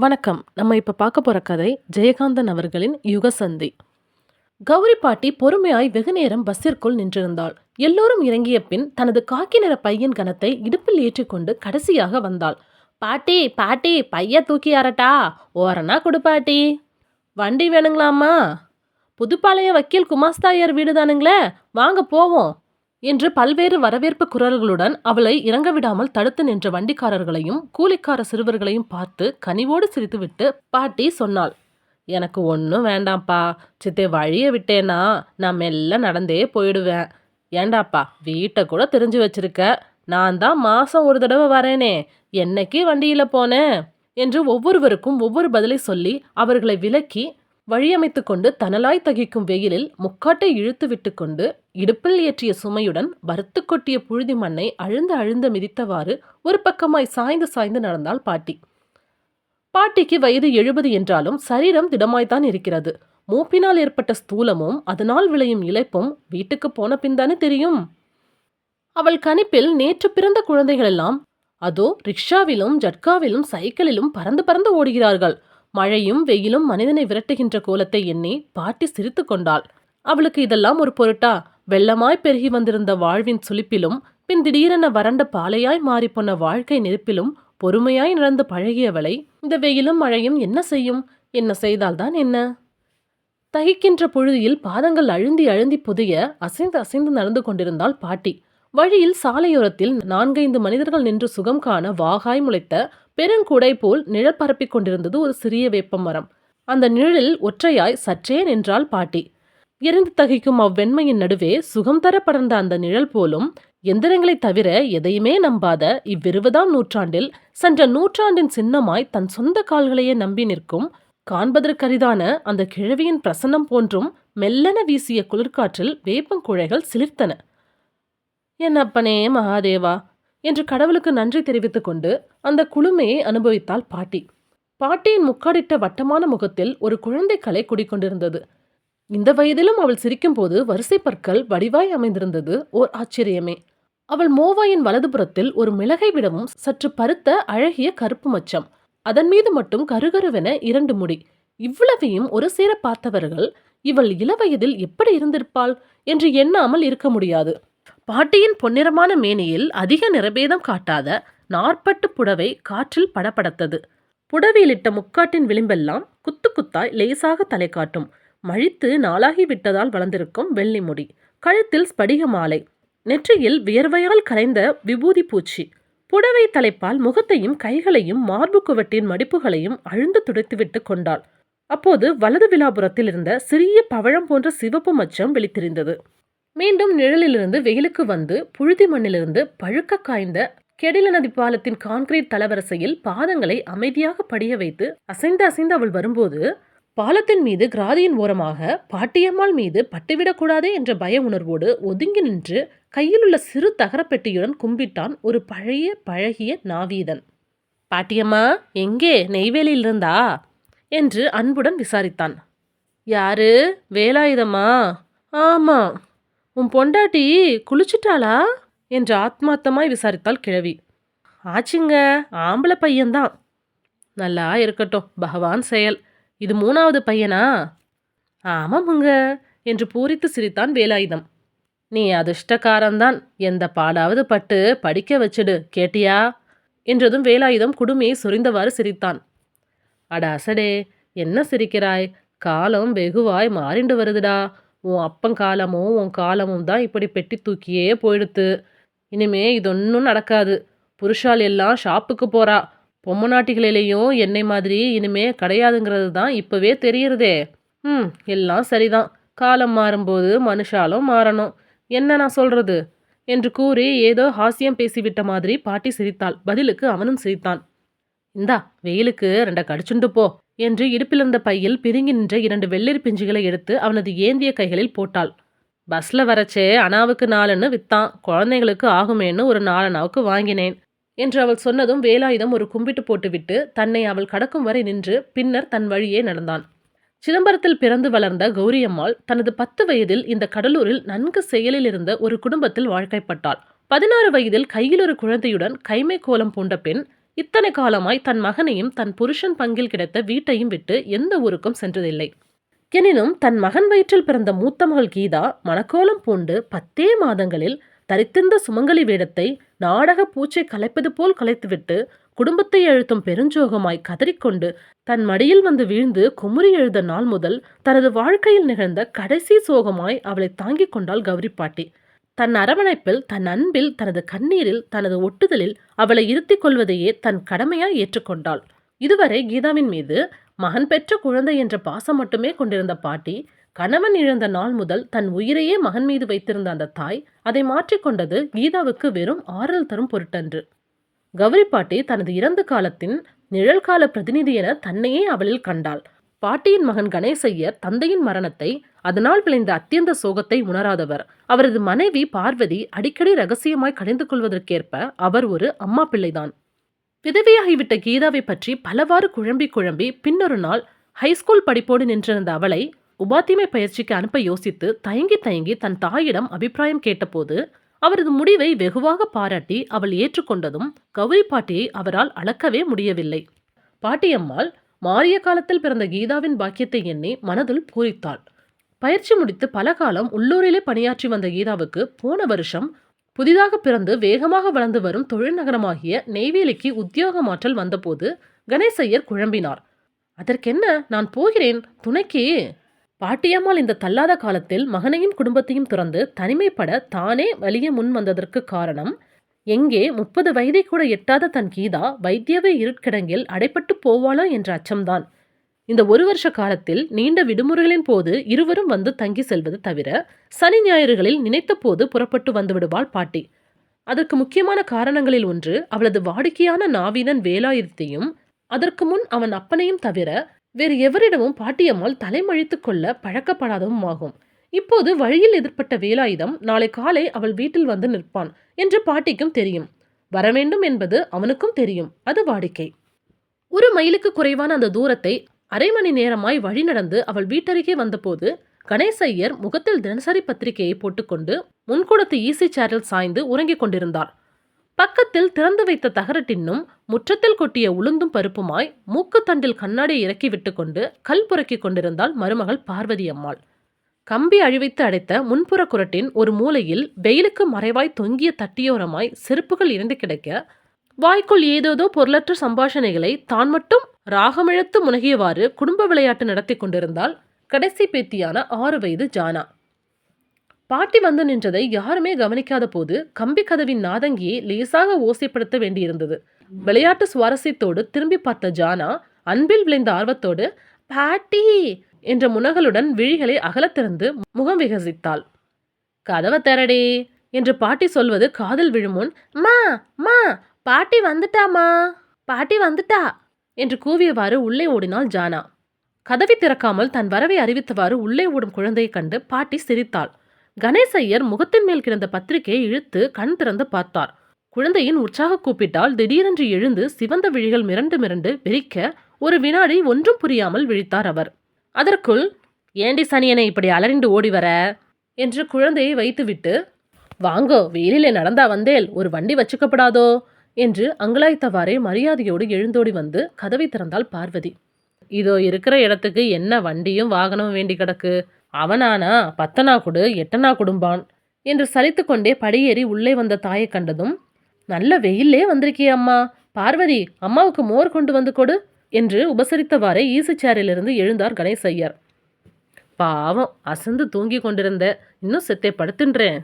வணக்கம். நம்ம இப்ப பார்க்க போற கதை ஜெயகாந்தன் அவர்களின் யுகசந்தி கௌரி பாட்டி பொறுமையாய் வெகுநேரம் பஸ்ஸிற்குள் நின்றிருந்தாள். எல்லோரும் இறங்கிய பின் தனது காக்கி நிற பையன் கணத்தை இடுப்பில் ஏற்றிக்கொண்டு கடைசியாக வந்தாள். பாட்டி பாட்டி பைய தூக்கி அரட்டா ஓரனா கொடு பாட்டி. வண்டி வேணுங்களாம்மா? புதுப்பாளைய வக்கீல் குமாஸ்தாயர் வீடு தானுங்களே வாங்க போவோம். என்று பல்வேறு வரவேற்பு குரல்களுடன் அவளை இறங்க விடாமல் தடுத்து நின்ற வண்டிக்காரர்களையும் கூலிக்கார சிறுவர்களையும் பார்த்து கனிவோடு சிரித்துவிட்டு பாட்டி சொன்னாள். எனக்கு ஒன்றும் வேண்டாம்ப்பா. சித்தே வழியை விட்டேன்னா நான் மெல்ல நடந்தே போயிடுவேன். ஏண்டாப்பா வீட்டை கூட தெரிஞ்சு வச்சிருக்க. நான் தான் மாதம் ஒரு தடவை வரேனே. என்னைக்கு வண்டியில் போனேன் என்று ஒவ்வொருவருக்கும் ஒவ்வொரு பதிலை சொல்லி அவர்களை விலக்கி வழியமைத்து கொண்டு தனலாய் தகிக்கும் வெயிலில் முக்காட்டை இழுத்து விட்டு கொண்டு இடுப்பில் ஏற்றிய சுமையுடன் வறுத்து கொட்டிய புழுதி மண்ணை அழுந்து அழுந்து மிதித்தவாறு ஒரு பக்கமாய் சாய்ந்து சாய்ந்து நடந்தாள் பாட்டி. பாட்டிக்கு வயது எழுபது என்றாலும் சரீரம் திடமாய்த்தான் இருக்கிறது. மூப்பினால் ஏற்பட்ட ஸ்தூலமும் அதனால் விளையும் இழைப்பும் வீட்டுக்கு போன பின்தானே தெரியும். அவள் கணிப்பில் நேற்று பிறந்த குழந்தைகளெல்லாம் அதோ ரிக்ஷாவிலும் ஜட்காவிலும் சைக்கிளிலும் பறந்து பறந்து ஓடுகிறார்கள். மழையும் வெயிலும் மனிதனை விரட்டுகின்ற கோலத்தை எண்ணி பாட்டி சிரித்து கொண்டாள். அவளுக்கு இதெல்லாம் ஒரு பொருட்டா? வெள்ளமாய் பெருகி வந்திருந்த வாழ்வின் சுளிப்பிலும் பின் திடீரென வறண்ட பாலையாய் மாறிப்போன வாழ்க்கை நெருப்பிலும் பொறுமையாய் நடந்து பழகியவளை இந்த வெயிலும் மழையும் என்ன செய்யும்? என்ன செய்தால்தான் என்ன? தகிக்கின்ற புழுதியில் பாதங்கள் அழுந்தி அழுந்தி புதிய அசைந்து அசைந்து நடந்து கொண்டிருந்தாள் பாட்டி. வழியில் சாலையோரத்தில் நான்கைந்து மனிதர்கள் நின்று சுகம் காண வாகாய் முளைத்த பெருங்குடை போல் நிழல் பரப்பிக் கொண்டிருந்தது ஒரு சிறிய வேப்ப மரம். அந்த நிழலில் ஒற்றையாய் சற்றே நின்றாள் பாட்டி. இருந்து தகிக்கும் அவ்வெண்மையின் நடுவே சுகம் தர படர்ந்த அந்த நிழல் போலும் எந்திரங்களை தவிர எதையுமே நம்பாத இவ்விருபதாம் நூற்றாண்டில் சென்ற நூற்றாண்டின் சின்னமாய் தன் சொந்த கால்களையே நம்பி நிற்கும் காண்பதற்கரிதான அந்த கிழவியின் பிரசன்னம் போன்றும் மெல்லன வீசிய குளிர்காற்றில் வேப்பங்குழைகள் சிலிர்த்தன. என் அப்பனே மகாதேவா என்று கடவுளுக்கு நன்றி தெரிவித்துக் கொண்டு அந்த குளுமையை அனுபவித்தாள் பாட்டி. பாட்டியின் முக்காடிட்ட வட்டமான முகத்தில் ஒரு குழந்தை கலை குடிக்கொண்டிருந்தது. இந்த வயதிலும் அவள் சிரிக்கும்போது வரிசை பற்கள் வடிவாய் அமைந்திருந்தது ஓர் ஆச்சரியமே. அவள் மோவாயின் வலதுபுறத்தில் ஒரு மிளகை விடவும் சற்று பருத்த அழகிய கருப்பு மச்சம். அதன் மீது மட்டும் கருகருவென இரண்டு முடி. இவ்வளவையும் ஒரு சேர பார்த்தவர்கள் இவள் இளவயதில் எப்படி இருந்திருப்பாள்? என்று எண்ணாமல் இருக்க முடியாது. பாட்டியின் பொன்னிறமான மேனியில் அதிக நிறபேதம் காட்டாத நாற்பட்டு புடவை காற்றில் படபடத்தது புடவையிலிட்ட முக்காட்டின் விளிம்பெல்லாம் குத்து குத்தாய் லேசாக தலை காட்டும். மழித்து நாளாகி விட்டதால் வளர்ந்திருக்கும் வெள்ளி முடி. கழுத்தில் ஸ்படிக மாலை. நெற்றியில் வியர்வையால் கரைந்த விபூதி பூச்சி. புடவை தலைப்பால் முகத்தையும் கைகளையும் மார்பு குவட்டின் மடிப்புகளையும் அழுந்து துடைத்துவிட்டு கொண்டாள். அப்போது வலது விழாபுரத்தில் இருந்த சிறிய பவழம் போன்ற சிவப்பு மச்சம் வெளித்திருந்தது மீண்டும் நிழலிலிருந்து வெயிலுக்கு வந்து புழுதி மண்ணிலிருந்து பழுக்க காய்ந்த கெடில நதி பாலத்தின் கான்கிரீட் தளவரிசையில் பாதங்களை அமைதியாக படிய வைத்து அசைந்து அசைந்து அவள் வரும்போது பாலத்தின் மீது கிராதியின் ஓரமாக பாட்டியம்மாள் மீது பட்டுவிடக்கூடாதே என்ற பய உணர்வோடு ஒதுங்கி நின்று கையில் உள்ள சிறு தகரப்பெட்டியுடன் கும்பிட்டான் ஒரு பழைய பழகிய நாவீதன். பாட்டியம்மா எங்கே? நெய்வேலியில் இருந்தா? என்று அன்புடன் விசாரித்தான். யாரு? வேலாயுதம்மா? ஆமாம் உன் பொண்டாட்டி குளிச்சுட்டாளா? என்று ஆத்மார்த்தமாய் விசாரித்தாள் கிழவி. ஆச்சுங்க ஆம்பளை பையன்தான். நல்லா இருக்கட்டும் பகவான் செயல். இது மூணாவது பையனா? ஆமாமுங்க என்று பூரித்து சிரித்தான் வேலாயுதம். நீ அதிர்ஷ்டக்காரன்தான் எந்த பாடாவது பட்டு படிக்க வச்சிடு கேட்டியா? என்றதும் வேலாயுதம் குடுமையை சொரிந்தவாறு சிரித்தான். அட அசடே என்ன சிரிக்கிறாய்? காலம் வெகுவாய் மாறிண்டு வருதுடா. உன் அப்பன் காலமும் உன் காலமும் தான் இப்படி பெட்டி தூக்கியே போயிடுத்து. இனிமே இதொன்னும் நடக்காது. புருஷால் எல்லாம் ஷாப்புக்கு போறா. பொம்மநாட்டிகளிலேயும் என்னை மாதிரி இனிமே கிடையாதுங்கிறது தான் இப்போவே தெரியறதே. ம் எல்லாம் சரிதான். காலம் மாறும்போது மனுஷாலும் மாறணும். என்ன நான் சொல்றது? என்று கூறி ஏதோ ஹாஸ்யம் பேசிவிட்ட மாதிரி பாட்டி சிரித்தாள். பதிலுக்கு அவனும் சிரித்தான். இந்தா வெயிலுக்கு ரெண்டை கடிச்சுண்டு போ. என்று இடுப்பிலிருந்த பையில் பிரிங்கி நின்ற இரண்டு வெள்ளரி பிஞ்சுகளை எடுத்து அவனது ஏந்திய கைகளில் போட்டாள். பஸ்ல வரச்சே அனாவுக்கு நாலுன்னு வித்தான். குழந்தைங்களுக்கு ஆகுமேன்னு ஒரு நாலனாவுக்கு வாங்கினேன் என்று அவள் சொன்னதும் வேலாயுதம் ஒரு கும்பிட்டு போட்டுவிட்டு தன்னை அவள் கடக்கும் வரை நின்று பின்னர் தன் வழியே நடந்தான். சிதம்பரத்தில் பிறந்து வளர்ந்த கௌரியம்மாள் தனது பத்து வயதில் இந்த கடலூரில் நன்கு செயலில் இருந்த ஒரு குடும்பத்தில் வாழ்க்கைப்பட்டாள். பதினாறு வயதில் கையில் ஒரு குழந்தையுடன் கைமை கோலம் பூண்ட பெண் இத்தனை காலமாய் தன் மகனையும் தன் புருஷன் பங்கில் கிடைத்த வீட்டையும் விட்டு எந்த ஊருக்கும் சென்றதில்லை. எனினும் தன் மகன் வயிற்றில் பிறந்த மூத்த மகள் கீதா மணக்கோலம் பூண்டு பத்தே மாதங்களில் தரித்திருந்த சுமங்கலி வேடத்தை நாடக பூச்சை கலைப்பது போல் கலைத்துவிட்டு குடும்பத்தை அழுத்தும் பெருஞ்சோகமாய் கதறிக்கொண்டு தன் மடியில் வந்து வீழ்ந்து குமுறி எழுத நாள் முதல் தனது வாழ்க்கையில் நிகழ்ந்த கடைசி சோகமாய் அவளை தாங்கிக் கொண்டாள் கௌரி பாட்டி. தன் அரவணைப்பில் தன் அன்பில் தனது கண்ணீரில் தனது ஒட்டுதலில் அவளை இருத்திக் கொள்வதையே தன் கடமையாய் ஏற்றுக்கொண்டாள். இதுவரை கீதாவின் மீது மகன் பெற்ற குழந்தை என்ற பாசம் மட்டுமே கொண்டிருந்த பாட்டி கணவன் இழந்த நாள் முதல் தன் உயிரையே மகன் மீது வைத்திருந்த அந்த தாய் அதை மாற்றிக்கொண்டது கீதாவுக்கு வெறும் ஆறுதல் தரும் பொருட்டன்று. கௌரி பாட்டி தனது இறந்த காலத்தின் நிழல்கால பிரதிநிதி என தன்னையே அவளில் கண்டாள். பாட்டியின் மகன் கணேசையர் தந்தையின் மரணத்தை அதனால் விளைந்த அத்தியந்த சோகத்தை உணராதவர். அவரது மனைவி பார்வதி அடிக்கடி ரகசியமாய் கடிந்து கொள்வதற்கேற்ப அவர் ஒரு அம்மா பிள்ளைதான். விதவையாகிவிட்ட கீதாவை பற்றி பலவாறு குழம்பி குழம்பி பின்னொரு நாள் ஹைஸ்கூல் படிப்போடு நின்றிருந்த அவளை உபாத்திமை பயிற்சிக்கு அனுப்ப யோசித்து தயங்கி தயங்கி தன் தாயிடம் அபிப்பிராயம் கேட்டபோது அவரது முடிவை வெகுவாக பாராட்டி அவள் ஏற்றுக்கொண்டதும் கௌரி பாட்டியை அவரால் அளக்கவே முடியவில்லை. பாட்டியம்மாள் மாறிய காலத்தில் பிறந்த கீதாவின் பாக்கியத்தை எண்ணி மனதில் பூரித்தாள். பயிற்சி முடித்து பல காலம் உள்ளூரிலே பணியாற்றி வந்த கீதாவுக்கு போன வருஷம் புதிதாக பிறந்து வேகமாக வளர்ந்து வரும் தொழில் நகரமாகிய நெய்வேலிக்கு உத்தியோக மாற்றல் வந்தபோது கணேசையர் குழம்பினார். அதற்கென்ன? நான் போகிறேன். துணைக்கு. பாட்டியம்மாள் இந்த தள்ளாத காலத்தில் மகனையும் குடும்பத்தையும் துறந்து தனிமைப்பட தானே வலிய முன் வந்ததற்கு காரணம் எங்கே முப்பது வயதை கூட எட்டாத தன் கீதா வைத்தியவை இருட்கிடங்கில் அடைப்பட்டு போவாளோ என்ற அச்சம்தான். இந்த ஒரு வருஷ காலத்தில் நீண்ட விடுமுறைகளின் போது இருவரும் வந்து தங்கி செல்வது தவிர சனி ஞாயிறுகளில் நினைத்த போது புறப்பட்டு வந்துவிடுவாள் பாட்டி. அதற்கு முக்கியமான காரணங்களில் ஒன்று அவளது வாடிக்கையான நாவீனன் வேலாயுதத்தையும் அதற்கு முன் அவன் அப்பனையும் தவிர வேறு எவரிடமும் பாட்டியம்மாள் தலைமழித்துக் கொள்ள பழக்கப்படாதவும் ஆகும் இப்போது வழியில் எதிர்ப்பட்ட வேலாயுதம் நாளை காலை அவள் வீட்டில் வந்து நிற்பான் என்று பாட்டிக்கும் தெரியும். வரவேண்டும் என்பது அவனுக்கும் தெரியும். அது வாடிக்கை. ஒரு மைலுக்கு குறைவான அந்த தூரத்தை அரை மணி நேரமாய் வழி நடந்து அவள் வீட்டருகே வந்தபோது கணேசையர் முகத்தில் தினசரி பத்திரிகையை போட்டுக்கொண்டு முன்கூடத்து ஈசி சேரில் சாய்ந்து உறங்கிக் கொண்டிருந்தார். பக்கத்தில் திறந்து வைத்த தகரட்டின்னும் முற்றத்தில் கொட்டிய உளுந்தும் பருப்புமாய் மூக்குத்தண்டில் கண்ணாடியை இறக்கி விட்டுக்கொண்டு கல் புரக்கிக் கொண்டிருந்தாள் மருமகள் பார்வதி அம்மாள். கம்பி அழிவைத்து அடைத்த முன்புற குரட்டின் ஒரு மூலையில் வெயிலுக்கு மறைவாய் தொங்கிய தட்டியோரமாய் செருப்புகள் இறந்து கிடக்க வாய்க்குள் ஏதேதோ பொருளற்ற சம்பாஷணைகளை தான் மட்டும் ராகமிழத்து முனகியவாறு குடும்ப விளையாட்டு நடத்தி கொண்டிருந்தால் கடைசி பேத்தியான ஆறு வயது ஜானா. பாட்டி வந்து நின்றதை யாருமே கவனிக்காத போது கம்பி கதவின் நாதங்கியை லேசாக ஓசைப்படுத்த வேண்டியிருந்தது. விளையாட்டு சுவாரஸ்யத்தோடு திரும்பி பார்த்த ஜானா அன்பில் விளைந்த ஆர்வத்தோடு பாட்டி என்ற முனகலுடன் விழிகளை அகலத்திறந்து முகம் விகசித்தாள். கதவை திறடி என்று பாட்டி சொல்வது காதல் விழுமுன் மா மா பாட்டி வந்துட்டாமா பாட்டி வந்துட்டா என்று கூவியவாறு உள்ளே ஓடினாள் ஜானா. கதவை திறக்காமல் தன் வரவை அறிவித்தவாறு உள்ளே ஓடும் குழந்தையை கண்டு பாட்டி சிரித்தாள். கணேசையர் முகத்தின் மேல் கிடந்த பத்திரிகையை இழுத்து கண் திறந்து பார்த்தார். குழந்தையின் உற்சாக கூப்பிட்டால் திடீரென்று எழுந்து சிவந்த விழிகள் மிரண்டு மிரண்டு வெறிக்க ஒரு வினாடி ஒன்றும் புரியாமல் விழித்தார் அவர். அதற்குள் ஏண்டி சனியனை இப்படி அலறிண்டு ஓடி வர? என்று குழந்தையை வைத்துவிட்டு வாங்கோ வெயிலிலே நடந்தா வந்தேல் ஒரு வண்டி வச்சுக்கப்படாதோ? என்று அங்கலாய்த்தவாறே மரியாதையோடு எழுந்தோடி வந்து கதவை திறந்தாள் பார்வதி. இதோ இருக்கிற இடத்துக்கு என்ன வண்டியும் வாகனமும் வேண்டி கிடக்கு? அவனானா பத்தனா கொடு எட்டனா குடும்பான்? என்று சலித்துக்கொண்டே படியேறி உள்ளே வந்த தாயை கண்டதும் நல்ல வெயிலே வந்திருக்கியே அம்மா. பார்வதி அம்மாவுக்கு மோர் கொண்டு வந்து கொடு. என்று உபசரித்தவாறே ஈசு சேரிலிருந்து எழுந்தார் கணேசையர் பாவம் அசந்து தூங்கி கொண்டிருந்த இன்னும் செத்தே படுத்துன்றேன்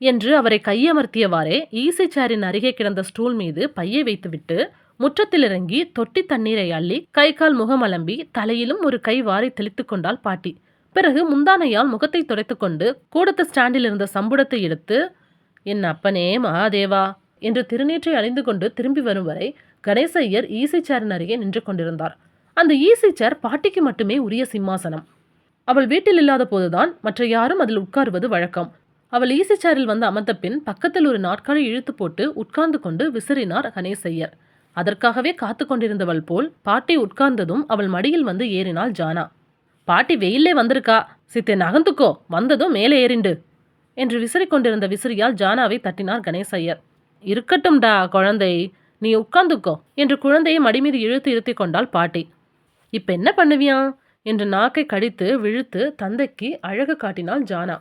என்று அவரை கையமர்த்தியவாறே ஈசை சேரின் அருகே கிடந்த ஸ்டூல் மீது பையை வைத்துவிட்டு முற்றத்தில் இறங்கி தொட்டி தண்ணீரை அள்ளி கை கால் முகம் அலம்பி தலையிலும் ஒரு கை வாரி தெளித்து கொண்டாள் பாட்டி. பிறகு முந்தானையால் முகத்தை துடைத்துக்கொண்டு கூடத்து ஸ்டாண்டில் இருந்த சம்புடத்தை எடுத்து என் அப்பனே மகாதேவா என்று திருநீற்றை அணிந்து கொண்டு திரும்பி வரும் வரை கணேசையர் ஈசை சேரின் அருகே நின்று கொண்டிருந்தார். அந்த ஈசை சேர் பாட்டிக்கு மட்டுமே உரிய சிம்மாசனம். அவள் வீட்டில் இல்லாத போதுதான் மற்ற யாரும் அதில் உட்காருவது வழக்கம். அவள் ஈசை சேரில் வந்து அமர்ந்த பின் பக்கத்தில் ஒரு நாற்காலி இழுத்து போட்டு உட்கார்ந்து கொண்டு விசிறினார் கணேசையர் அதற்காகவே காத்து கொண்டிருந்தவள் போல் பாட்டி உட்கார்ந்ததும் அவள் மடியில் வந்து ஏறினாள் ஜானா. பாட்டி வெயிலே வந்திருக்கா? சித்தே நகர்ந்துக்கோ. வந்ததும் மேலே ஏறிண்டு. என்று விசிறிக் கொண்டிருந்த விசிறியால் ஜானாவை தட்டினார் கணேசையர் இருக்கட்டும்டா குழந்தை. நீ உட்காந்துக்கோ என்று குழந்தையை மடிமீது இழுத்து இழுத்தி கொண்டாள் பாட்டி. இப்போ என்ன பண்ணுவியான் என்று நாக்கை கடித்து விழுத்து தந்தைக்கு அழகு காட்டினாள் ஜானா.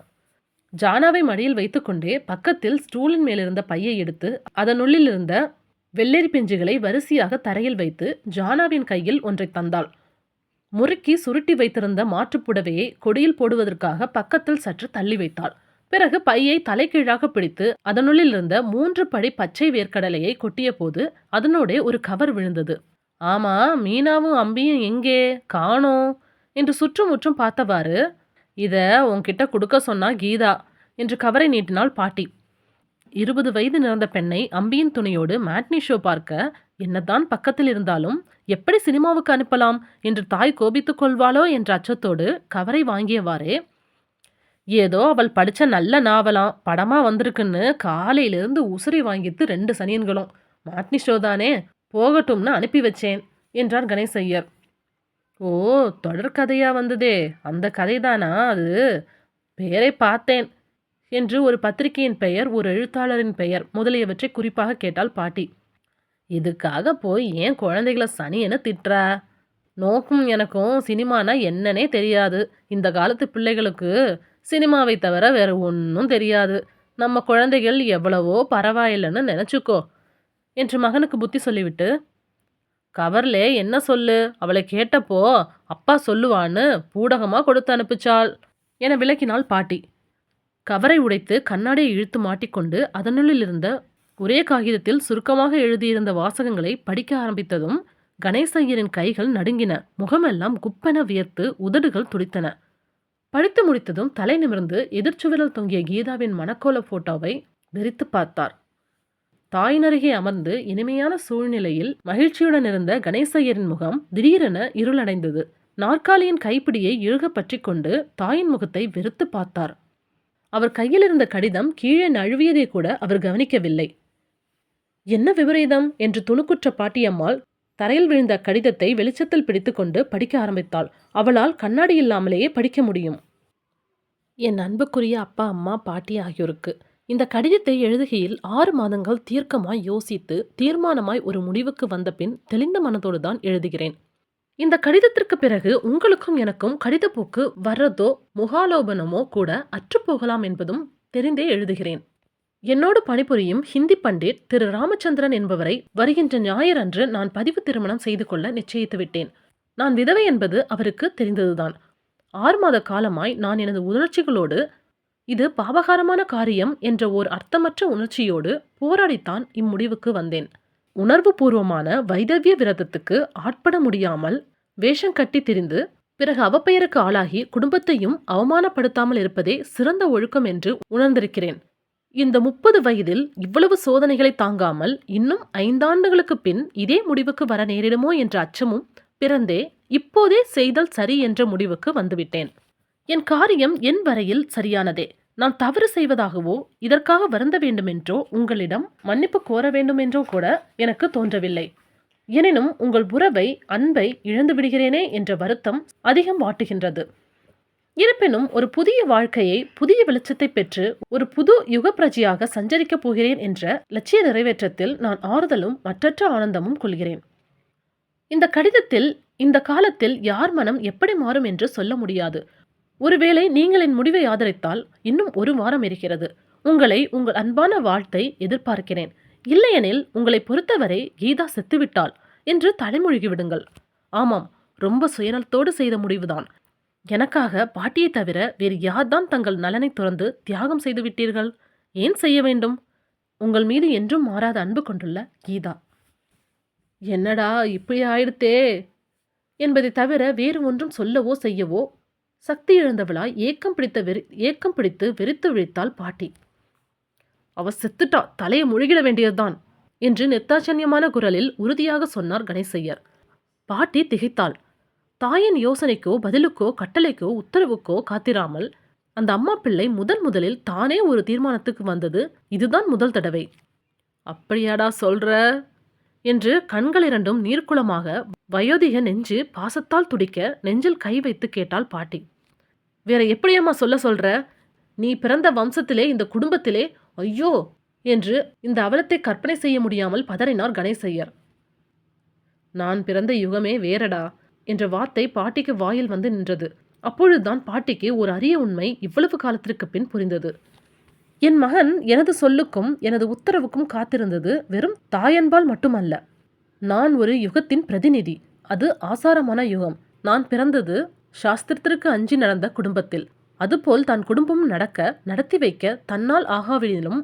ஜானாவை மடியில் வைத்துக்கொண்டே பக்கத்தில் ஸ்டூலின் மேலிருந்த பையை எடுத்து அதனுள்ளிலிருந்த வெள்ளரி பிஞ்சுகளை வரிசையாக தரையில் வைத்து ஜானாவின் கையில் ஒன்றை தந்தாள். முறுக்கி சுருட்டி வைத்திருந்த மாற்றுப் புடவையை கொடியில் போடுவதற்காக பக்கத்தில் சற்று தள்ளி வைத்தாள். பிறகு பையை தலைகீழாக பிடித்து அதனுள்ளில் இருந்த மூன்று படி பச்சை வேர்க்கடலையை கொட்டிய போது அதனோடே ஒரு கவர் விழுந்தது. ஆமா மீனாவும் அம்பியும் எங்கே? காணோம் என்று சுற்றுமுற்றும் பார்த்தவாறு இத உன்கிட்ட கொடுக்க சொன்னா கீதா என்று கவரை நீட்டினாள் பாட்டி. இருபது வயது நிறந்த பெண்ணை அம்பியின் துணையோடு மேட்னி ஷோ பார்க்க என்னதான் பக்கத்தில் இருந்தாலும் எப்படி சினிமாவுக்கு அனுப்பலாம்? என்று தாய் கோபித்துக் கொள்வாளோ? என்ற அச்சத்தோடு கவரை வாங்கியவாறே ஏதோ அவள் படித்த நல்ல நாவலாம் படமாக வந்திருக்குன்னு காலையிலிருந்து உசுரி வாங்கித்து ரெண்டு சனியன்களும் மாட்னி ஷோ தானே போகட்டும்னு அனுப்பி வச்சேன் என்றார் கணேஷ் ஐயர் ஓ தொடர்கதையா வந்ததே அந்த கதைதானா அது? பெயரை பார்த்தேன் என்று ஒரு பத்திரிகையின் பெயர் ஒரு எழுத்தாளரின் பெயர் முதலியவற்றை குறிப்பாக கேட்டாள் பாட்டி. இதுக்காக போய் ஏன் குழந்தைகளை சனியன்னு திட்டுறா? நோக்கும் எனக்கும் சினிமானா என்னன்னே தெரியாது. இந்த காலத்து பிள்ளைகளுக்கு சினிமாவை தவிர வேற ஒன்றும் தெரியாது. நம்ம குழந்தைகள் எவ்வளவோ பரவாயில்லைன்னு நினச்சிக்கோ என்று மகனுக்கு புத்தி சொல்லிவிட்டு கவர்லே என்ன சொல்லு? அவளை கேட்டப்போ அப்பா சொல்லுவான்னு பூடகமாக கொடுத்து அனுப்பிச்சாள் என விளக்கினாள் பாட்டி. கவரை உடைத்து கண்ணாடியை இழுத்து மாட்டிக்கொண்டு அதனுள்ளில் இருந்த ஒரே காகிதத்தில் சுருக்கமாக எழுதியிருந்த வாசகங்களை படிக்க ஆரம்பித்ததும் கணேசையரின் கைகள் நடுங்கின முகமெல்லாம் குப்பென வியர்த்து உதடுகள் துடித்தன. படித்து முடித்ததும் தலை நிமிர்ந்து எதிர்ச்சுவரில் தொங்கிய கீதாவின் மணக்கோல போட்டோவை வெறித்து பார்த்தார். தாயினருகே அமர்ந்து இனிமையான சூழ்நிலையில் மகிழ்ச்சியுடன் இருந்த கணேசையரின் முகம் திடீரென இருளடைந்தது. நாற்காலியின் கைப்பிடியை இழுக பற்றி கொண்டு தாயின் முகத்தை வெறுத்து பார்த்தார். அவர் கையில் இருந்த கடிதம் கீழே நழுவியதை கூட அவர் கவனிக்கவில்லை. என்ன விபரீதம்? என்று துணுக்குற்ற பாட்டியம்மாள் தரையில் விழுந்த கடிதத்தை வெளிச்சத்தில் பிடித்துக்கொண்டு படிக்க ஆரம்பித்தாள். அவளால் கண்ணாடி இல்லாமலேயே படிக்க முடியும். என் அன்புக்குரிய அப்பா அம்மா பாட்டி ஆகியோருக்கு. இந்த கடிதத்தை எழுதுகையில் ஆறு மாதங்கள் தீர்க்கமாய் யோசித்து தீர்மானமாய் ஒரு முடிவுக்கு வந்த பின் தெளிந்த மனதோடு தான் எழுதுகிறேன். இந்த கடிதத்திற்கு பிறகு உங்களுக்கும் எனக்கும் கடிதப்போக்கு வர்றதோ முகாலோபனமோ கூட அற்றுப்போகலாம் என்பதும் தெரிந்தே எழுதுகிறேன். என்னோடு பணிபுரியும் ஹிந்தி பண்டிட் திரு. ராமச்சந்திரன் என்பவரை வருகின்ற ஞாயிறன்று நான் பதிவு திருமணம் செய்து கொள்ள நிச்சயித்து விட்டேன் நான் விதவை என்பது அவருக்கு தெரிந்ததுதான். ஆறு மாத காலமாய் நான் எனது உணர்ச்சிகளோடு இது பாபகாரமான காரியம் என்ற ஓர் அர்த்தமற்ற உணர்ச்சியோடு போராடித்தான் இம்முடிவுக்கு வந்தேன். உணர்வு பூர்வமான வைதவிய விரதத்துக்கு ஆட்பட முடியாமல் வேஷம் கட்டி திரிந்து பிறகு அவப்பெயருக்கு ஆளாகி குடும்பத்தையும் அவமானப்படுத்தாமல் இருப்பதே சிறந்த ஒழுக்கம் என்று உணர்ந்திருக்கிறேன். இந்த முப்பது வயதில் இவ்வளவு சோதனைகளை தாங்காமல் இன்னும் ஐந்தாண்டுகளுக்கு பின் இதே முடிவுக்கு வர நேரிடுமோ என்ற அச்சமும் பிறந்தே இப்போதே செய்தல் சரி என்ற முடிவுக்கு வந்துவிட்டேன். என் காரியம் என் வரையில் சரியானதே. நான் தவறு செய்வதாகவோ இதற்காக வருந்த வேண்டுமென்றோ உங்களிடம் மன்னிப்பு கோர வேண்டுமென்றோ கூட எனக்கு தோன்றவில்லை. எனினும் உங்கள் உறவை அன்பை இழந்து விடுகிறேனே என்ற வருத்தம் அதிகம் வாட்டுகின்றது. இருப்பினும் ஒரு புதிய வாழ்க்கையை புதிய வெளிச்சத்தை பெற்று ஒரு புது யுக பிரஜையாக சஞ்சரிக்கப் போகிறேன் என்ற லட்சிய நிறைவேற்றத்தில் நான் ஆறுதலும் மற்றற்ற ஆனந்தமும் கொள்கிறேன். இந்த கடிதத்தில் இந்த காலத்தில் யார் மனம் எப்படி மாறும் என்று சொல்ல முடியாது. ஒருவேளை நீங்கள் என் முடிவை ஆதரித்தால் இன்னும் ஒரு வாரம் இருக்கிறது. உங்களை உங்கள் அன்பான வாழ்த்தை எதிர்பார்க்கிறேன். இல்லையெனில் உங்களை பொறுத்தவரை கீதா செத்துவிட்டாள் என்று தலைமொழிகி விடுங்கள். ஆமாம் ரொம்ப சுயநலத்தோடு செய்த முடிவுதான். எனக்காக பாட்டியை தவிர வேறு யார்தான் தங்கள் நலனை துறந்து தியாகம் செய்து விட்டீர்கள்? ஏன் செய்ய வேண்டும்? உங்கள் மீது என்றும் மாறாத அன்பு கொண்டுள்ள கீதா. என்னடா இப்படி ஆயிடுத்தே? என்பதை தவிர வேறு ஒன்றும் சொல்லவோ செய்யவோ? சக்தி இழந்தவளாய் ஏக்கம் பிடித்த வெறி ஏக்கம் பிடித்து வெறித்து விழித்தாள் பாட்டி. அவ செத்துட்டா தலையை முழுகிட வேண்டியதுதான் என்று நித்தாச்சன்யமான குரலில் உறுதியாக சொன்னார் கணேசையர் பாட்டி திகைத்தாள். தாயின் யோசனைக்கோ பதிலுக்கோ கட்டளைக்கோ உத்தரவுக்கோ காத்திராமல் அந்த அம்மா பிள்ளை முதன் முதலில் தானே ஒரு தீர்மானத்துக்கு வந்தது. இதுதான் முதல் தடவை. அப்படியாடா சொல்ற? என்று கண்கள் இரண்டும் நீர்க்குளமாக வயோதிக நெஞ்சு பாசத்தால் துடிக்க நெஞ்சில் கை வைத்து கேட்டாள் பாட்டி. வேற எப்படியம்மா சொல்ல சொல்ற? நீ பிறந்த வம்சத்திலே இந்த குடும்பத்திலே ஐயோ! என்று இந்த அவலத்தை கற்பனை செய்ய முடியாமல் பதறினார் கணேசையர் நான் பிறந்த யுகமே வேறடா! என்ற வார்த்தை பாட்டிக்கு வாயில் வந்து நின்றது. அப்பொழுதுதான் பாட்டிக்கு ஒரு அரிய உண்மை இவ்வளவு காலத்திற்கு பின் புரிந்தது. என் மகன் எனது சொல்லுக்கும் எனது உத்தரவுக்கும் காத்திருந்தது வெறும் தாயன்பால் மட்டுமல்ல. நான் ஒரு யுகத்தின் பிரதிநிதி. அது ஆசாரமான யுகம். நான் பிறந்தது சாஸ்திரத்திற்கு அஞ்சி நடந்த குடும்பத்தில். அதுபோல் தான் குடும்பம் நடக்க நடத்தி வைக்க தன்னால் ஆகாவிடிலும்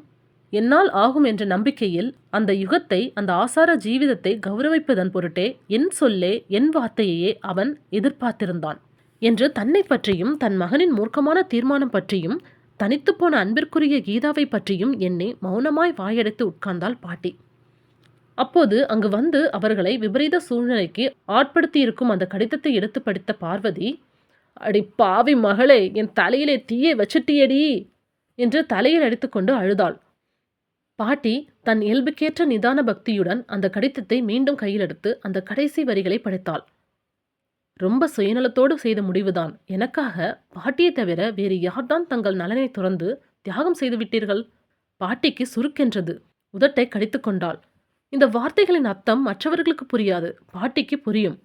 என்னால் ஆகும் என்ற நம்பிக்கையில் அந்த யுகத்தை அந்த ஆசார ஜீவிதத்தை கௌரவிப்பதன் பொருட்டே என் சொல்லே என் வார்த்தையையே அவன் எதிர்பார்த்திருந்தான். என்று தன்னை பற்றியும் தன் மகனின் மூர்க்கமான தீர்மானம் பற்றியும் தனித்துப் போன அன்பிற்குரிய கீதாவை பற்றியும் எண்ணி மௌனமாய் வாயடைத்து உட்கார்ந்தாள் பாட்டி. அப்போது அங்கு வந்து அவர்களை விபரீத சூழ்நிலைக்கு ஆட்படுத்தி இருக்கும் அந்த கடிதத்தை எடுத்து படித்த பார்வதி அடி பாவி மகளே என் தலையிலே தீயை வச்சிட்டியடி என்று தலையில் அடித்துக்கொண்டு அழுதாள். பாட்டி தன் இயல்புக்கேற்ற நிதான பக்தியுடன் அந்த கடிதத்தை மீண்டும் கையில் எடுத்து அந்த கடைசி வரிகளை படித்தாள். ரொம்ப சுயநலத்தோடு செய்த முடிவுதான். எனக்காக பாட்டியை தவிர வேறு யார்தான் தங்கள் நலனை துறந்து தியாகம் செய்து விட்டீர்கள்? பாட்டிக்கு சுருக்கென்றது. உதட்டை கடித்து கொண்டாள். இந்த வார்த்தைகளின் அர்த்தம் மற்றவர்களுக்கு புரியாது. பாட்டிக்கு புரியும்.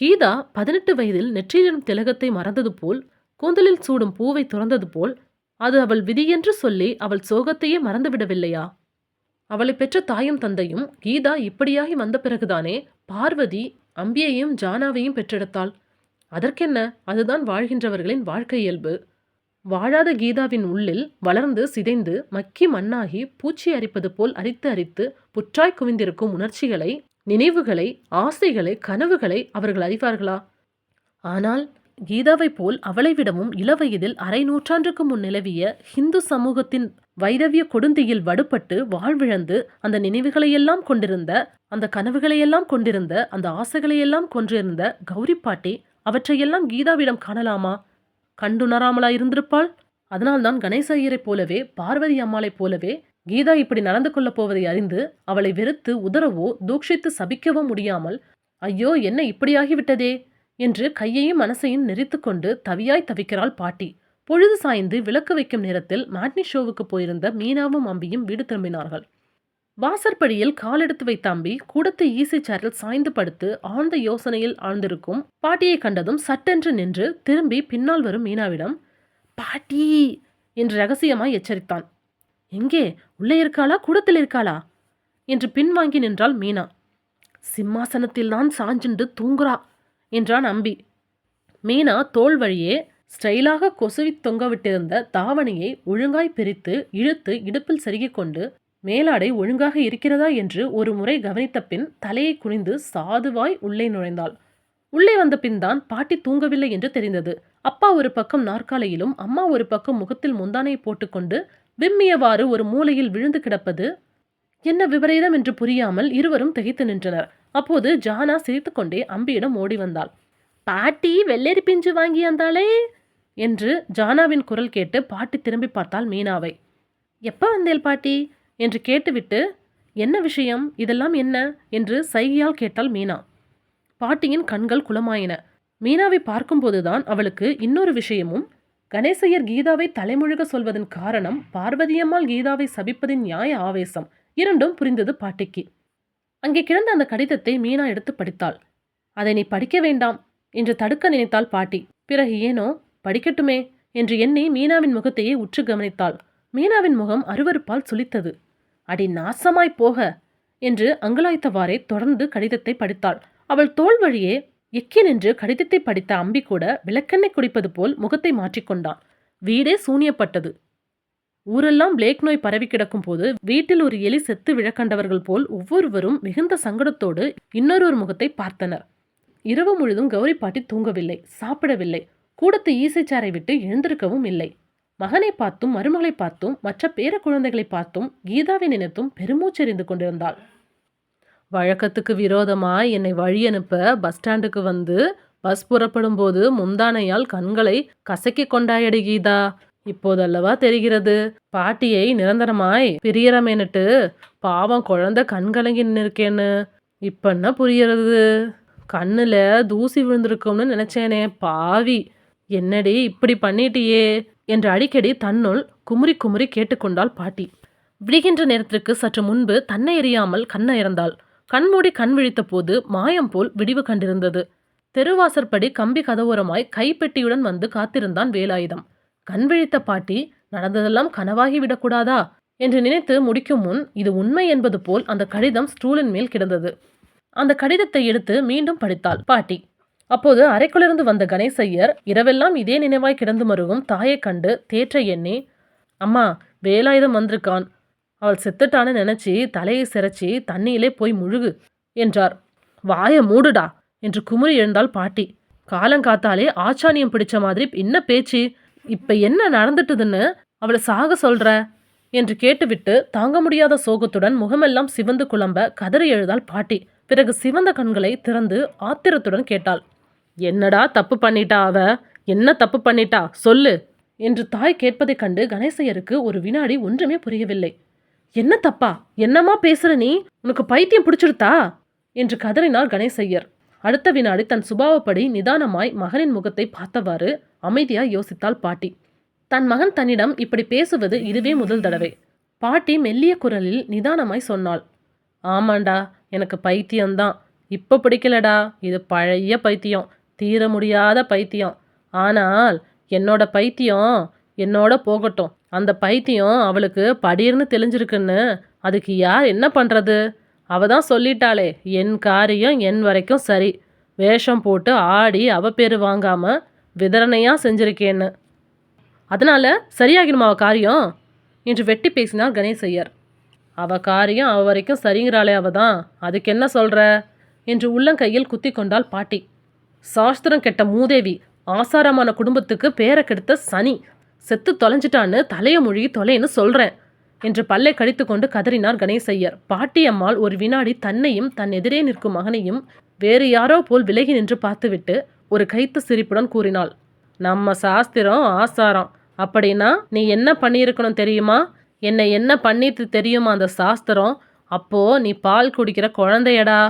கீதா பதினெட்டு வயதில் நெற்றியிலும் திலகத்தை மறந்தது போல் கூந்தலில் சூடும் பூவை துறந்தது போல் அது அவள் விதியென்று சொல்லி அவள் சோகத்தையே மறந்துவிடவில்லையா? அவளை பெற்ற தாயும் தந்தையும் கீதா இப்படியாகி வந்த பிறகுதானே பார்வதி அம்பியையும் ஜானாவையும் பெற்றெடுத்தாள். அதற்கென்ன? அதுதான் வாழ்கின்றவர்களின் வாழ்க்கை இயல்பு. வாழாத கீதாவின் உள்ளில் வளர்ந்து சிதைந்து மக்கி மண்ணாகி பூச்சி அரிப்பது போல் அரித்து அரித்து புற்றாய் குவிந்திருக்கும் உணர்ச்சிகளை நினைவுகளை ஆசைகளை கனவுகளை அவர்கள் அறிவார்களா? ஆனால் கீதாவைப் போல் அவளை விடவும் இளவயதில் அரை நூற்றாண்டுக்கு முன் நிலவிய ஹிந்து சமூகத்தின் வைரவிய கொடுந்தியில் வடுபட்டு வாழ்விழந்து அந்த நினைவுகளையெல்லாம் கொண்டிருந்த அந்த கனவுகளையெல்லாம் கொண்டிருந்த அந்த ஆசைகளையெல்லாம் கொன்றிருந்த கௌரி பாட்டி அவற்றையெல்லாம் கீதாவிடம் காணலாமா? கண்டுணராமலா இருந்திருப்பாள்? அதனால்தான் கணேச ஐயரைப் போலவே பார்வதி அம்மாளைப் போலவே கீதா இப்படி நடந்து கொள்ளப் போவதை அறிந்து அவளை வெறுத்து உதறவோ தூஷித்து சபிக்கவோ முடியாமல் ஐயோ என்ன இப்படியாகிவிட்டதே என்று கையையும் மனசையும் நெறித்துக்கொண்டு தவியாய் தவிக்கிறாள் பாட்டி. பொழுது சாய்ந்து விளக்கு வைக்கும் நேரத்தில் மேட்னி ஷோவுக்கு போயிருந்த மீனாவும் அம்பியும் வீடு திரும்பினார்கள். வாசற்படியில் காலெடுத்து வைத்த அம்பி கூடத்து ஈசை சேரில் சாய்ந்து படுத்து ஆழ்ந்த யோசனையில் ஆழ்ந்திருக்கும் பாட்டியை கண்டதும் சட்டென்று நின்று திரும்பி பின்னால் வரும் மீனாவிடம் பாட்டி! என்று ரகசியமாய் எச்சரித்தான். எங்கே? உள்ளே இருக்காளா? கூடத்தில் இருக்காளா? என்று பின்வாங்கி நின்றாள் மீனா. சிம்மாசனத்தில்தான் சாஞ்சுண்டு தூங்குறா! என்றான் அம்பி. மீனா தோல் வழியே ஸ்டைலாக கொசுவி தொங்கவிட்டிருந்த தாவணியை ஒழுங்காய் பிரித்து இழுத்து இடுப்பில் செருகிக் கொண்டு மேலாடை ஒழுங்காக இருக்கிறதா என்று ஒரு முறை கவனித்த பின் தலையை குனிந்து சாதுவாய் உள்ளே நுழைந்தாள். உள்ளே வந்த பின் தான் பாட்டி தூங்கவில்லை என்று தெரிந்தது. அப்பா ஒரு பக்கம் நாற்காலியிலும் அம்மா ஒரு பக்கம் முகத்தில் முந்தானையை போட்டுக்கொண்டு விம்மியவாறு ஒரு மூலையில் விழுந்து கிடப்பது என்ன விபரீதம் என்று புரியாமல் இருவரும் திகைத்து நின்றனர். அப்போது ஜானா சிரித்துக்கொண்டே அம்பியிடம் ஓடி வந்தாள். பாட்டி வெள்ளரி பிஞ்சு வாங்கி வந்தாளே! என்று ஜானாவின் குரல் கேட்டு பாட்டி திரும்பி பார்த்தாள் மீனாவை. எப்போ வந்தேல் பாட்டி? என்று கேட்டுவிட்டு என்ன விஷயம்? இதெல்லாம் என்ன? என்று சைகையால் கேட்டாள் மீனா. பாட்டியின் கண்கள் குளமாயின. மீனாவை பார்க்கும்போதுதான் அவளுக்கு இன்னொரு விஷயமும் கணேசையர் கீதாவை தலைமுழுக சொல்வதன் காரணம் பார்வதியம்மாள் கீதாவை சபிப்பதின் நியாய ஆவேசம். இரண்டும் புரிந்தது பாட்டிக்கு. அங்கே கிடந்த அந்த கடிதத்தை மீனா எடுத்து படித்தாள். அதை நீ படிக்க வேண்டாம் என்று தடுக்க நினைத்தாள் பாட்டி. பிறகு ஏனோ? படிக்கட்டுமே என்று எண்ணி மீனாவின் முகத்தையே உற்று கவனித்தாள். மீனாவின் முகம் அருவருப்பால் சுளித்தது. அடி நாசமாய் போக என்று அங்கலாய்த்தவாறே தொடர்ந்து கடிதத்தை படித்தாள். அவள் தோல் வழியே எக்கி நின்று கடிதத்தை படித்த அம்பி கூட விளக்கெண்ணெய் குடிப்பது போல் முகத்தை மாற்றிக்கொண்டான் வீடே சூனியப்பட்டது. ஊரெல்லாம் பிளேக் நோய் பரவி கிடக்கும் போது வீட்டில் ஒரு எலி செத்து விழக்கண்டவர்கள் போல் ஒவ்வொருவரும் மிகுந்த சங்கடத்தோடு இன்னொரு முகத்தை பார்த்தனர். இரவு முழுதும் கௌரி பாட்டி தூங்கவில்லை சாப்பிடவில்லை. கூடத்து ஈசைச்சாரை விட்டு எழுந்திருக்கவும் இல்லை. மகனை பார்த்தும் மருமகளை பார்த்தும் மற்ற பேர குழந்தைகளை பார்த்தும் கீதாவை நினைத்தும் பெருமூச்செறிந்து கொண்டிருந்தாள். வழக்கத்துக்கு விரோதமாய் என்னை வழி அனுப்ப பஸ் ஸ்டாண்டுக்கு வந்து பஸ் புறப்படும் போது முந்தானையால் கண்களை கசக்கி கொண்டாயடி கீதா. இப்போதல்லவா தெரிகிறது? பாட்டியை நிரந்தரமாய் பிரியறமேனுட்டு பாவம் குழந்தை கண்கலங்கி நிற்கேன்னு என்ன புரியறது கண்ணில் தூசி விழுந்திருக்கும்னு நினைச்சேனே பாவி. என்னடி இப்படி பண்ணிட்டியே? என்று அடிக்கடி தன்னுள் குமுறி குமுறி கேட்டுக்கொண்டாள் பாட்டி. விடுகின்ற நேரத்திற்கு சற்று முன்பு தன்னை எறியாமல் கண்ண இறந்தாள் கண்மூடி கண் விழித்த போது மாயம் போல் விடிவு கண்டிருந்தது. தெருவாசற்படி கம்பி கதவோரமாய் கைப்பெட்டியுடன் வந்து காத்திருந்தான் வேலாயுதம். கண் விழித்த பாட்டி நடந்ததெல்லாம் கனவாகி விடக்கூடாதா என்று நினைத்து முடிக்கும் முன் இது உண்மை என்பது போல் அந்த கடிதம் ஸ்டூலின் மேல் கிடந்தது. அந்த கடிதத்தை எடுத்து மீண்டும் படித்தாள் பாட்டி. அப்போது அறைக்குளிருந்து வந்த கணேசையர் இரவெல்லாம் இதே நினைவாய் கிடந்து மருகும் தாயைக் கண்டு தேற்ற எண்ணி அம்மா வேலாயுதம் வந்திருக்கான். அவள் செத்துட்டான்னு நினைச்சி தலையை சிரைச்சி தண்ணியிலே போய் முழுகு என்றார். வாய மூடுடா என்று குமுறி எழுந்தாள் பாட்டி. காலங்காத்தாலே ஆச்சானியம் பிடிச்ச மாதிரி என்ன பேச்சு இப்ப என்ன நடந்துட்டுதுன்னு அவளை சாக சொல்ற? என்று கேட்டுவிட்டு தாங்க முடியாத சோகத்துடன் முகமெல்லாம் சிவந்து குழம்ப கதறி எழுதாள் பாட்டி. பிறகு சிவந்த கண்களை திறந்து ஆத்திரத்துடன் கேட்டாள். என்னடா தப்பு பண்ணிட்டா அவ? என்ன தப்பு பண்ணிட்டா? சொல்லு. என்று தாய் கேட்பதைக் கண்டு கணேசையருக்கு ஒரு வினாடி ஒன்றுமே புரியவில்லை. என்ன தப்பா? என்னம்மா பேசுற நீ? உனக்கு பைத்தியம் பிடிச்சிருத்தா என்று கதறினார் கணேசையர். அடுத்த வினாடி தன் சுபாவப்படி நிதானமாய் மகனின் முகத்தை பார்த்தவாறு அமைதியாய் யோசித்தாள் பாட்டி. தன் மகன் தன்னிடம் இப்படி பேசுவது இதுவே முதல் தடவை. பாட்டி மெல்லிய குரலில் நிதானமாய் சொன்னாள். ஆமாண்டா எனக்கு பைத்தியம்தான். இப்போ பிடிக்கலடா. இது பழைய பைத்தியம். தீர முடியாத பைத்தியம். ஆனால் என்னோட பைத்தியம் என்னோட போகட்டும். அந்த பைத்தியம் அவளுக்கு படீர்னு தெளிஞ்சிருக்குன்னு அதுக்கு யார் என்ன பண்ணுறது அவ தான் சொல்லிட்டாளே என் காரியம் என் வரைக்கும் சரி. வேஷம் போட்டு ஆடி அவ பேர் வாங்காமல் விதரணையாக செஞ்சிருக்கேன்னு. அதனால் சரியாகிடுமா அவ காரியம்? என்று வெட்டி பேசினார் கணேசையர் அவ காரியம் அவ வரைக்கும் சரிங்கிறாளே அவ தான். அதுக்கு என்ன சொல்கிற என்று உள்ளங்கையில் குத்தி கொண்டாள் பாட்டி. சாஸ்திரம் கெட்ட மூதேவி ஆசாரமான குடும்பத்துக்கு பேரை கெடுத்த சனி. செத்து தொலைஞ்சிட்டான்னு தலைய மொழி தொலைன்னு சொல்கிறேன் என்று பல்லை கடித்து கொண்டு கதறினார் கணேசையர் பாட்டியம்மாள் ஒரு வினாடி தன்னையும் தன் எதிரே நிற்கும் மகனையும் வேறு யாரோ போல் விலகி நின்று பார்த்துவிட்டு ஒரு கைத்து சிரிப்புடன் கூறினாள். நம்ம சாஸ்திரம் ஆசாரம். அப்படின்னா நீ என்ன பண்ணியிருக்கணும் தெரியுமா? என்னை என்ன பண்ணிட்டு தெரியுமா அந்த சாஸ்திரம்? அப்போ நீ பால் குடிக்கிற குழந்தையடா.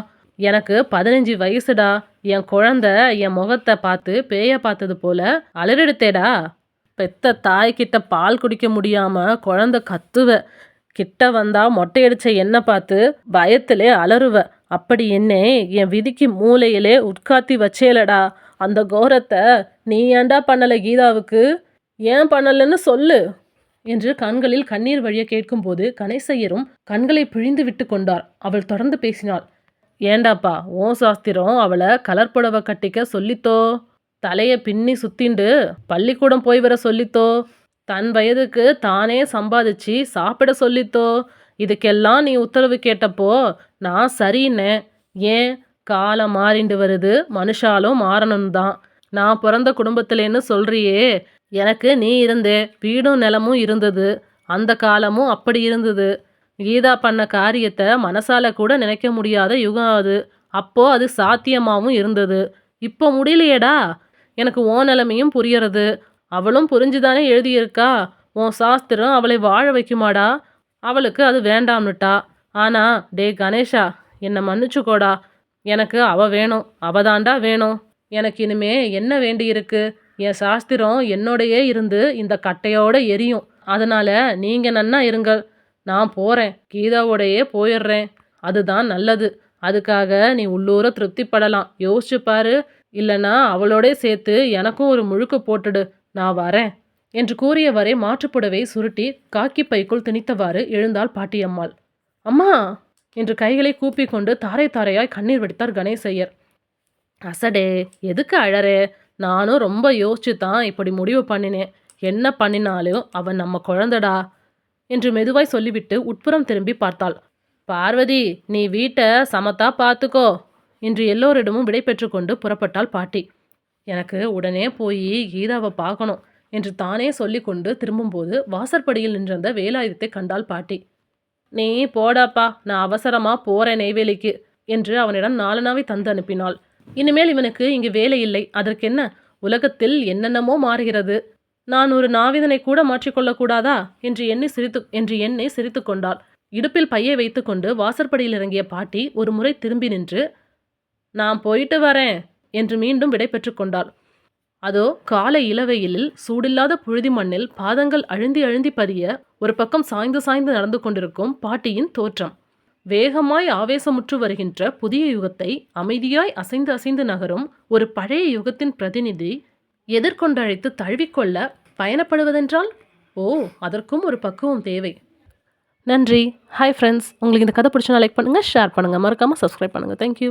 எனக்கு பதினஞ்சு வயசுடா. என் குழந்தை என் முகத்தை பார்த்து பேய பார்த்தது போல அலறெடுத்தேடா. பெத்த தாய்கிட்ட பால் குடிக்க முடியாம குழந்த கத்துவ. கிட்ட வந்தா மொட்டையடிச்ச என்ன பார்த்து பயத்திலே அலறுவ. அப்படி என்னே என் விதிக்கு மூலையிலே உட்காத்தி வச்சேலடா. அந்த கோரத்தை நீ ஏன்டா பண்ணல கீதாவுக்கு? ஏன் பண்ணலைன்னு சொல்லு. என்று கண்களில் கண்ணீர் வழிய கேட்கும்போது கணேசையரும் கண்களை பிழிந்து விட்டு கொண்டார். அவள் தொடர்ந்து பேசினாள். ஏண்டாப்பா ஓ சாஸ்திரம் அவளை கலர் புடவை கட்டிக்க சொல்லித்தோ? தலையை பின்னி சுத்திண்டு பள்ளிக்கூடம் போய் வர சொல்லித்தோ? தன் வயதுக்கு தானே சம்பாதிச்சு சாப்பிட சொல்லித்தோ? இதுக்கெல்லாம் நீ உத்தரவு கேட்டப்போ நான் சரின்னேன். ஏன்? காலம் மாறிண்டு வருது மனுஷாலும் மாறணும் தான் நான் பிறந்த குடும்பத்திலேன்னு சொல்றியே எனக்கு நீ இருந்தே வீடும் நிலமும் இருந்தது. அந்த காலமும் அப்படி இருந்தது. கீதா பண்ண காரியத்தை மனசால கூட நினைக்க முடியாத யுகம் அது. அப்போ அது சாத்தியமாகவும் இருந்தது. இப்போ முடியலையேடா? எனக்கு ஓ நிலைமையும் புரியறது. அவளும் புரிஞ்சுதானே எழுதியிருக்கா? உன் சாஸ்திரம் அவளை வாழ வைக்குமாடா? அவளுக்கு அது வேண்டாம்னுட்டா. ஆனா டே கணேஷா என்னை மன்னிச்சுக்கோடா. எனக்கு அவ வேணும். அவதாண்டா வேணும். எனக்கு இனிமே என்ன வேண்டியிருக்கு? என் சாஸ்திரம் என்னோடையே இருந்து இந்த கட்டையோட எரியும். அதனால நீங்க நன்னா இருங்கள். நான் போகிறேன் கீதாவோடையே போயிடுறேன். அதுதான் நல்லது. அதுக்காக நீ உள்ளூர திருப்திப்படலாம். யோசிச்சு பாரு. இல்லைன்னா அவளோடே சேர்த்து எனக்கும் ஒரு முழுக்கு போட்டுடு. நான் வரேன். என்று கூறியவரை மாற்றுப்புடவை சுருட்டி காக்கி பைக்குள் திணித்தவாறு எழுந்தாள் பாட்டியம்மாள். அம்மா! என்று கைகளை கூப்பிக் கொண்டு தாரை தாரையாய் கண்ணீர் வடித்தார் கணேசையர். அசடே! எதுக்கு அழறே? நானும் ரொம்ப யோசிச்சு தான் இப்படி முடிவு பண்ணினேன். என்ன பண்ணினாலும் அவன் நம்ம குழந்தடா. என்று மெதுவாய் சொல்லிவிட்டு உட்புறம் திரும்பி பார்த்தாள். பார்வதி நீ வீட்டை சமத்தா பார்த்துக்கோ என்று எல்லோரிடமும் விடை பெற்றுக்கொண்டு புறப்பட்டாள் பாட்டி. எனக்கு உடனே போய் கீதாவை பார்க்கணும் என்று தானே சொல்லிக்கொண்டு திரும்பும்போது வாசற்படியில் நின்றந்த வேலாயுதத்தை கண்டாள் பாட்டி. நீ போடாப்பா நான் அவசரமா போறேன் நெய்வேலிக்கு என்று அவனிடம் நாலனாவை தந்து அனுப்பினாள். இனிமேல் இவனுக்கு இங்கு வேலை இல்லை. அதற்கென்ன? உலகத்தில் என்னென்னமோ மாறுகிறது. நான் ஒரு நாவிதனை கூட மாற்றிக்கொள்ளக்கூடாதா? என்று எண்ணி சிரித்து என்று எண்ணி சிரித்து கொண்டாள். இடுப்பில் பையை வைத்துக்கொண்டு வாசற்படியில் இறங்கிய பாட்டி ஒரு முறை திரும்பி நின்று நான் போயிட்டு வரேன் என்று மீண்டும் விடை கொண்டாள். அதோ காலை இளவெயிலில் சூடில்லாத புழுதி மண்ணில் பாதங்கள் அழுந்தி அழுந்தி பதிய ஒரு பக்கம் சாய்ந்து சாய்ந்து நடந்து கொண்டிருக்கும் பாட்டியின் தோற்றம். வேகமாய் ஆவேசமுற்று வருகின்ற புதிய யுகத்தை அமைதியாய் அசைந்து அசைந்து நகரும் ஒரு பழைய யுகத்தின் பிரதிநிதி எதிர்கொண்டழைத்து தழுவிக்கொள்ள பயணப்படுவதென்றால்? ஓ அதற்கும் ஒரு பக்குவம் தேவை. நன்றி. ஹாய் ஃப்ரெண்ட்ஸ் உங்களுக்கு இந்த கதை பிடிச்சா லைக் பண்ணுங்கள் ஷேர் பண்ணுங்கள் மறக்காமல் சப்ஸ்கிரைப் பண்ணுங்கள் தேங்க்யூ